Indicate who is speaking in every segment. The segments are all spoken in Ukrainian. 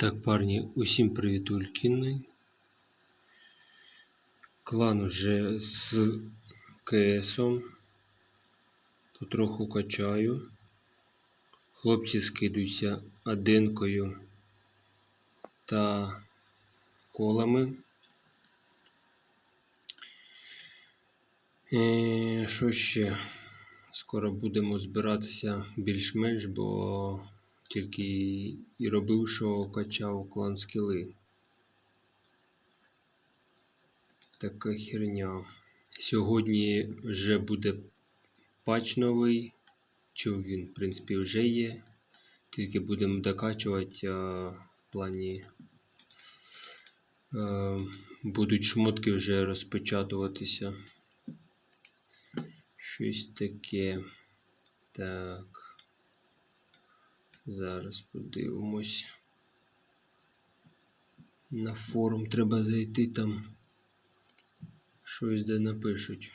Speaker 1: Так, парні, усім привітулькіни. Клан вже з КСом. Потроху качаю. Хлопці скидуються одинкою та колами. Е, Що ще? Скоро будемо збиратися більш-менш, бо тільки і робив, що качав клан скіли. Така херня. Сьогодні вже буде патч новий. Чув він, в принципі, вже є. Тільки будемо докачувати а, в плані. е, будуть шмотки вже розпечатуватися. Щось таке. Так. Зараз подивимось. На форум треба зайти там. Щось де напишуть.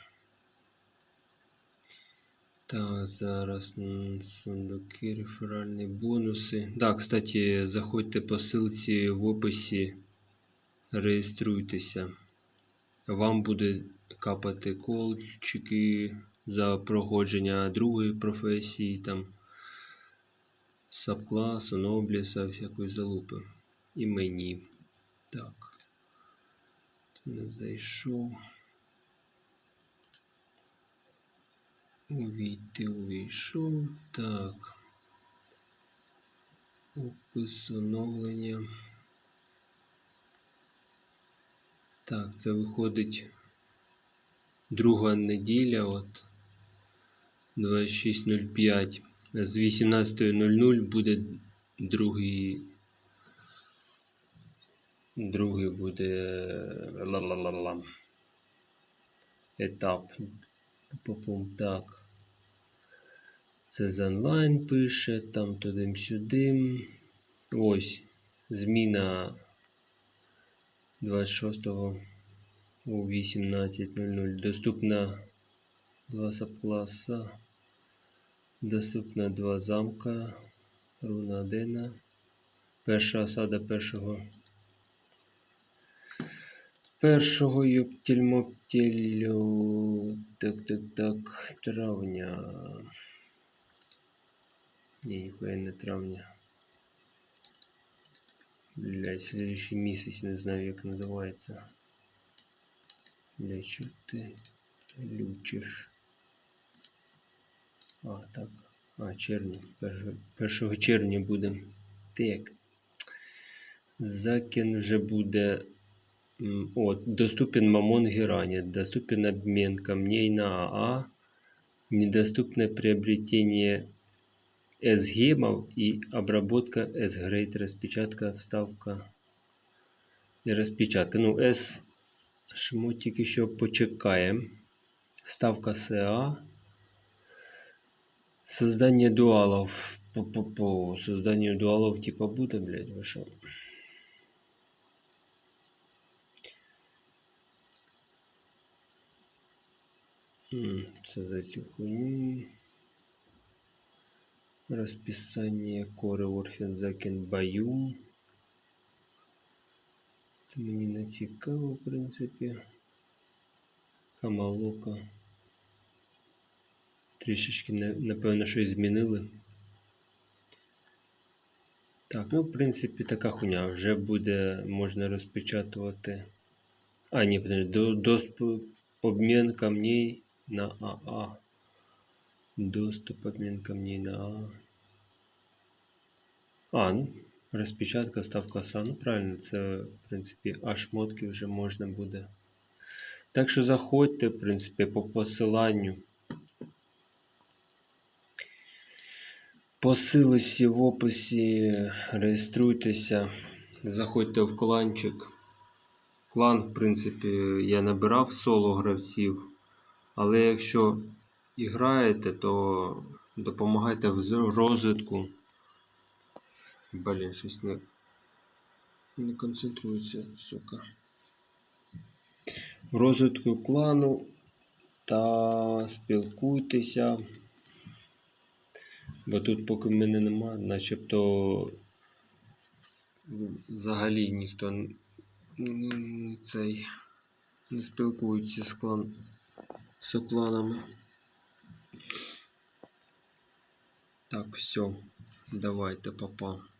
Speaker 1: Так, зараз сундуки, реферальні бонуси. Так, кстати, заходьте по ссылці в описі, реєструйтеся. Вам буде капати колчики за проходження другої професії, там сабкласу, нобліса, всякої залупи. І мені. Так. Не зайшов. Увійти, увійшов. Так. Опис оновлення. Так, це виходить друга неділя от 26.05. З 18.00 буде другий. Другий буде ла-ла-ла-ла. етап. Пу-пум, Так. Це з онлайн пише, там туди-сюди. Ось. Зміна 26 у 18.00. Доступна два сабкласа. Доступна два замка. Руна Дена. Перша осада першого. Першого юптільмоптілю. Так, так, так. Травня. Ні, ніхуя не травня. Блядь, следующий місяць, не знаю, як називається. Бля, що ти лючиш? А, так. А, червня. 1 червня буде. Так. Закін вже буде. От, доступен Мамон Герани. Доступен обмен камней на АА. Недоступно приобретение S-гемов и обработка S-грейд, распечатка, вставка и распечатка. Ну, S шмотик еще почекаем. Вставка СА. Создание дуалов. По-по-по. Создание дуалов типа буде, блядь, вы шо? М, Це за цю хуйню. Розписання кори Орфін Закен Баю. Це мені не цікаво, в принципі. Камалока. Трішечки, напевно, щось змінили. Так, ну, в принципі, така хуйня. Вже буде, можна розпечатувати. А, ні, до, доступ, обмін камней на АА. Доступ, обмен камней на А. А, ну, розпечатка, ставка СА. Ну, правильно, це, в принципі, А шмотки вже можна буде. Так що заходьте, в принципі, по посиланню. По в описі реєструйтеся, заходьте в кланчик. Клан, в принципі, я набирав соло гравців. Але якщо і граєте, то допомагайте в розвитку. Блін, щось не, не концентрується, сука. В розвитку клану та спілкуйтеся. Бо тут поки мене нема, начебто взагалі ніхто цей не спілкується з клан з. Так, все. Давайте, папа.